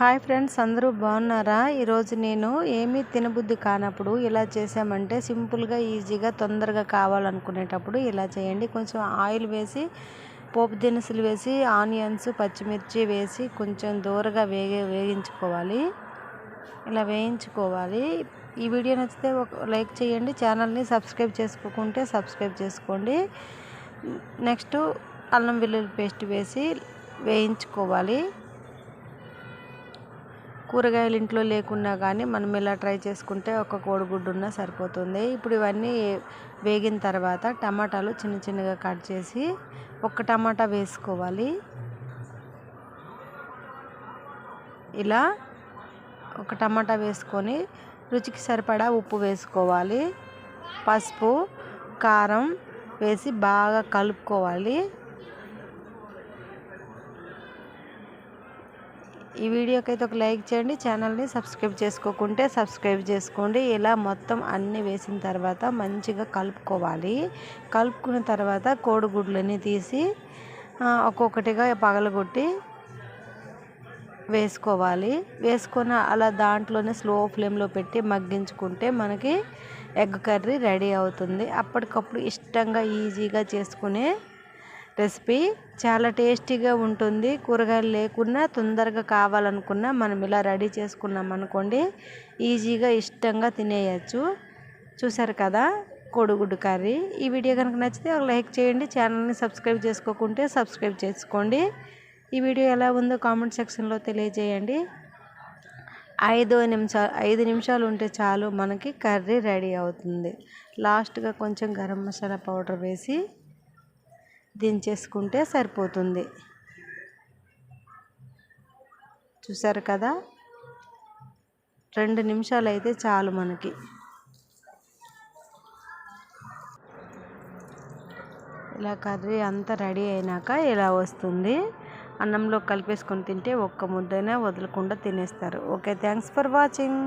Hi friends అందరూ బాగున్నారా? ఈరోజు నేను ఏమీ తినబుద్ధి కానప్పుడు ఇలా చేసామంటే సింపుల్గా ఈజీగా తొందరగా కావాలనుకునేటప్పుడు ఇలా చేయండి. కొంచెం ఆయిల్ వేసి పోపు దినుసులు వేసి ఆనియన్స్ పచ్చిమిర్చి వేసి కొంచెం దూరగా వేగే వేగించుకోవాలి ఇలా వేయించుకోవాలి. ఈ వీడియో నచ్చితే ఒక లైక్ చేయండి ఛానల్ని సబ్స్క్రైబ్ చేసుకోకుంటే సబ్స్క్రైబ్ చేసుకోండి. నెక్స్ట్ అల్లం వెల్లుల్లి పేస్ట్ వేసి వేయించుకోవాలి. కూరగాయలు ఇంట్లో లేకున్నా కానీ మనం ఇలా ట్రై చేసుకుంటే ఒక కోడిగుడ్డు ఉన్నా సరిపోతుంది. ఇప్పుడు ఇవన్నీ వేగిన తర్వాత టమాటాలు చిన్న చిన్నగా కట్ చేసి ఒక టమాటా వేసుకోవాలి. ఇలా ఒక టమాటా వేసుకొని రుచికి సరిపడా ఉప్పు వేసుకోవాలి. పసుపు కారం వేసి బాగా కలుపుకోవాలి. ఈ వీడియోకి అయితే ఒక లైక్ చేయండి ఛానల్ని సబ్స్క్రైబ్ చేసుకోకుంటే సబ్స్క్రైబ్ చేసుకోండి. ఇలా మొత్తం అన్నీ వేసిన తర్వాత మంచిగా కలుపుకోవాలి. కలుపుకున్న తర్వాత కోడిగుడ్లని తీసి ఒక్కొక్కటిగా పగలగొట్టి వేసుకోవాలి. వేసుకొని అలా దాంట్లోనే స్లో ఫ్లేమ్లో పెట్టి మగ్గించుకుంటే మనకి ఎగ్ కర్రీ రెడీ అవుతుంది. అప్పటికప్పుడు ఇష్టంగా ఈజీగా చేసుకునే రెసిపీ చాలా టేస్టీగా ఉంటుంది. కూరగాయలు లేకున్నా తొందరగా కావాలనుకున్నా మనం ఇలా రెడీ చేసుకున్నాం అనుకోండి ఈజీగా ఇష్టంగా తినేయచ్చు. చూసారు కదా? కోడిగుడ్డు కర్రీ. ఈ వీడియో కనుక నచ్చితే ఒక లైక్ చేయండి. ఛానల్ని సబ్స్క్రైబ్ చేసుకోకుంటే సబ్స్క్రైబ్ చేసుకోండి. ఈ వీడియో ఎలా ఉందో కామెంట్ సెక్షన్లో తెలియజేయండి. ఐదు నిమిషాలు ఐదు నిమిషాలు ఉంటే చాలు మనకి కర్రీ రెడీ అవుతుంది. లాస్ట్గా కొంచెం గరం మసాలా పౌడర్ వేసి దించేసుకుంటే సరిపోతుంది. చూసారు కదా? రెండు నిమిషాలు అయితే చాలు మనకి. ఇలా కర్రీ అంతా రెడీ అయినాక ఇలా వస్తుంది. అన్నంలో కలిపేసుకొని తింటే ఒక్క ముద్దైనా వదలకుండా తినేస్తారు. Okay thanks for watching.